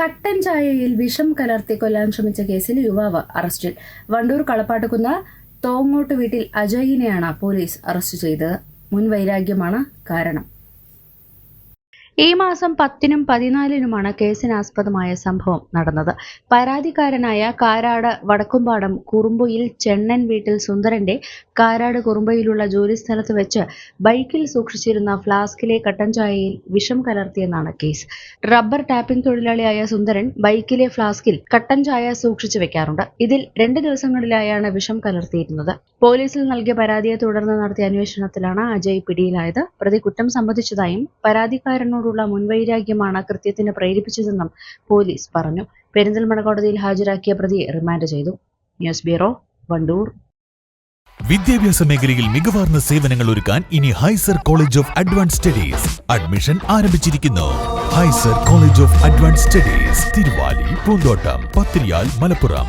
കട്ടൻ ചായയിൽ വിഷം കലർത്തി കൊല്ലാൻ ശ്രമിച്ച കേസിൽ യുവാവ് അറസ്റ്റിൽ. വണ്ടൂർ കളപ്പാട്ടുകുന്ന തോങ്ങോട്ട് വീട്ടിൽ അജയിനെയാണ് പോലീസ് അറസ്റ്റ് ചെയ്തത്. മുൻ വൈരാഗ്യമാണ് കാരണം. ഈ മാസം പത്തിനും പതിനാലിനുമാണ് കേസിനാസ്പദമായ സംഭവം നടന്നത്. പരാതിക്കാരനായ കാരാട് വടക്കുംപാടം കുറുമ്പുയിൽ ചെണ്ണൻ വീട്ടിൽ സുന്ദരന്റെ കാരാട് കുറുമ്പയിലുള്ള ജോലിസ്ഥലത്ത് വെച്ച് ബൈക്കിൽ സൂക്ഷിച്ചിരുന്ന ഫ്ലാസ്കിലെ കട്ടൻ ചായയിൽ വിഷം കലർത്തിയെന്നാണ് കേസ്. റബ്ബർ ടാപ്പിംഗ് തൊഴിലാളിയായ സുന്ദരൻ ബൈക്കിലെ ഫ്ലാസ്കിൽ കട്ടൻ ചായ സൂക്ഷിച്ചു വെക്കാറുണ്ട്. ഇതിൽ രണ്ട് ദിവസങ്ങളിലായാണ് വിഷം കലർത്തിയിരുന്നത്. പോലീസിൽ നൽകിയ പരാതിയെ തുടർന്ന് നടത്തിയ അന്വേഷണത്തിലാണ് അജയ് പിടിയിലായത്. പ്രതി കുറ്റം സമ്മതിച്ചതായും പരാതിക്കാരനോടുള്ള മുൻവൈരാഗ്യമാണ് കൃത്യത്തിന് പ്രേരിപ്പിച്ചതെന്നും പോലീസ് പറഞ്ഞു. പെരിന്തൽമണ്ണ കോടതിയിൽ ഹാജരാക്കിയ പ്രതിയെ റിമാൻഡ് ചെയ്തു. News bureau Wandoor. വിദ്യാഭ്യാസ മേഖലയിൽ മികവാർന്ന സേവനങ്ങൾ ഒരുക്കാൻ ഇനി ഹൈസർ college of advance studies admission ആരംഭിച്ചിരിക്കുന്നു. ഹൈസർ college of advance studies Thiruvali പൂന്തോട്ടം പത്തിരിയാൽ മലപ്പുറം.